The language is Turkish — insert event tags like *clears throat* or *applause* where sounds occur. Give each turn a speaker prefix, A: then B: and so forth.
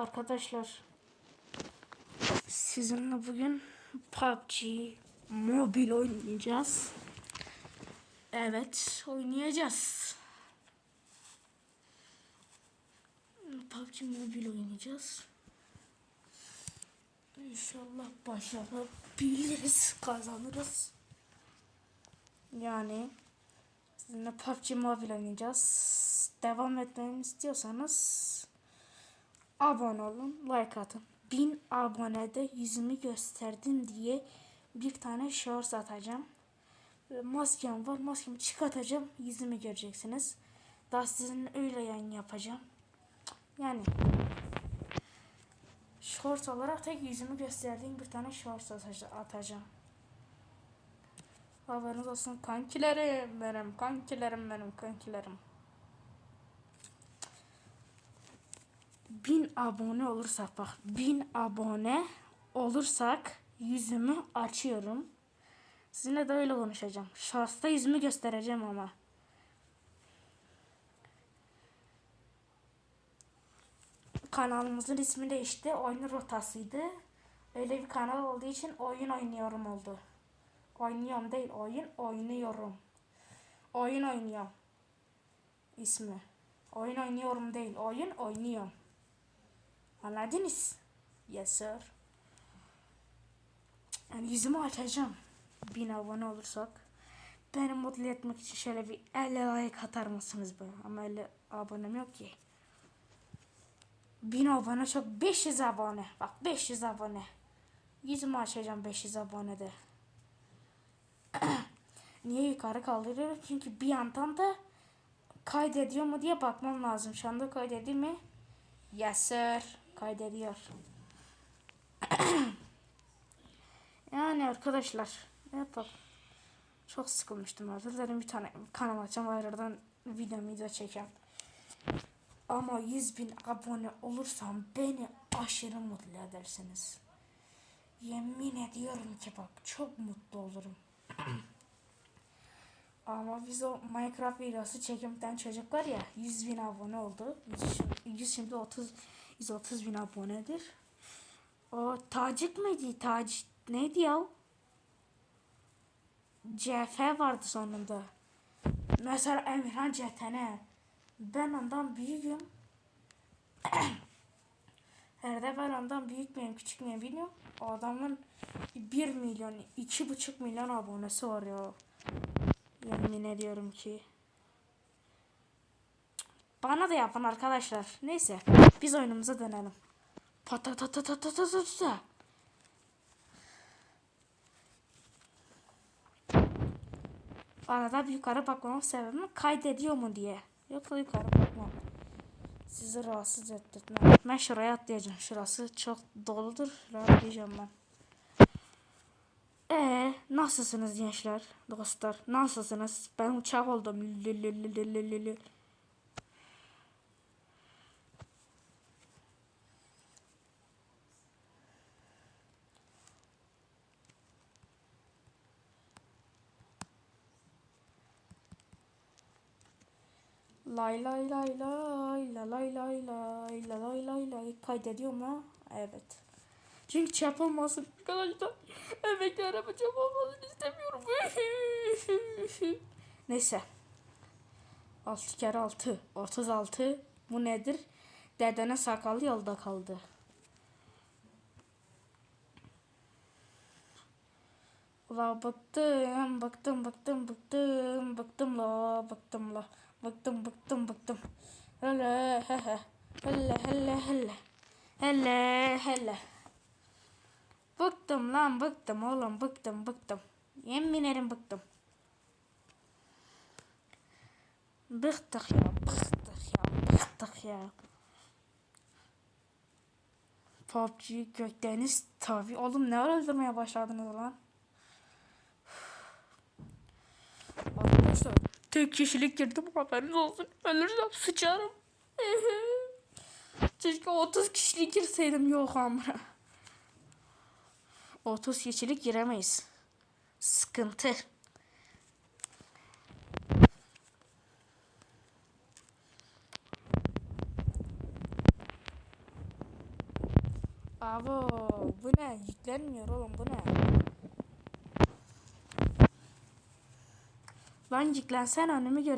A: Arkadaşlar sizinle bugün PUBG mobil oynayacağız. Evet oynayacağız. PUBG mobil oynayacağız. İnşallah başarabiliriz, kazanırız. Yani sizinle PUBG mobil oynayacağız. Devam etmemi istiyorsanız abone olun, like atın. 1000 abonede yüzümü gösterdim diye bir tane shorts atacağım. Ve Maskem var, maskemi çıkartacağım, yüzümü göreceksiniz. Daha sizin öyle yayın yapacağım. Yani shorts olarak tek yüzümü gösterdiğim bir tane shorts ataca- atacağım. Haberiniz olsun kankilerim benim, kankilerim benim, kankilerim. Bin abone olursak bak bin abone olursak yüzümü açıyorum. Sizinle de öyle konuşacağım. Şahsta yüzümü göstereceğim ama. Kanalımızın ismi de işte oyun rotasıydı. Öyle bir kanal olduğu için oyun oynuyorum oldu. Oynuyorum değil oyun oynuyorum. Oyun oynuyorum. ismi. Oyun oynuyorum değil oyun oynuyorum. Anladınız? Yes sir. Yani yüzümü açacağım. Bin abone olursak. Beni mutlu etmek için şöyle bir 50 like atar mısınız be? Ama 50 abonem yok ki. Bin abone çok 500 abone. Bak 500 abone. Yüzümü açacağım 500 abonede. *clears throat* Niye yukarı kaldırıyorum? Çünkü bir yandan da kaydediyor mu diye bakmam lazım. Şu anda kaydediyor mi? Yes sir. Kaydediyor. *clears throat* yani arkadaşlar ne yapalım? Çok sıkılmıştım artık. Dedim bir tane kanal açacağım. Ayrıdan video video çekeceğim. Ama 100 bin abone olursam beni aşırı mutlu edersiniz. Yemin ediyorum ki bak çok mutlu olurum. *clears throat* Ama biz o Minecraft videosu çekimden çocuk var ya 100 bin abone oldu. 100, 100 şimdi 30 130 bin abonedir. O Tacik miydi? Tac neydi ya? CF vardı sonunda. Mesela Emirhan CTN. Ben ondan büyüğüm. *clears throat* Herhalde ben ondan büyük müyüm küçük müyüm bilmiyorum. O adamın 1 milyon, 2,5 milyon abonesi var ya. Yemin ediyorum ki. Bana da yapın arkadaşlar. Neyse. Biz oyunumuza dönelim. Patatatatatatatata. Arada bir yukarı bakmamın sebebi kaydediyor mu diye. Yoksa yukarı bakmam. Sizi rahatsız ettirmem. Ben şuraya atlayacağım. Şurası çok doludur. Rahatlayacağım ben. Ee, nasılsınız gençler, dostlar? Nasılsınız? Ben uçak oldum. Lay lay lay lay la lay lay lay la lay lay lay kaydediyor mu? Evet. Çünkü çöp olmasın arkadaşlar. Emekli araba çöp olmasın istemiyorum. *laughs* Neyse. 6 kere 6. 36. Bu nedir? Dedenin sakalı yolda kaldı. Ula bıktım, bıktım, bıktım, bıktım, bıktım la, bıktım la, bıktım, bıktım, bıktım. Hele, he he, hele, hele, hele, hele, hele. Bıktım lan, bıktım oğlum, bıktım, bıktım. Yemin ederim bıktım. Bıktık ya, bıktık ya, bıktık ya. PUBG Gökdeniz tabi. Oğlum ne öldürmeye başladınız lan? Arkadaşlar tek kişilik girdim haberiniz olsun. Ölürsem sıçarım. *laughs* Keşke 30 kişilik girseydim yok ama. 30 kişilik giremeyiz. Sıkıntı. Abo bu ne? Yüklenmiyor oğlum bu ne? Lan yüklensen önümü göre.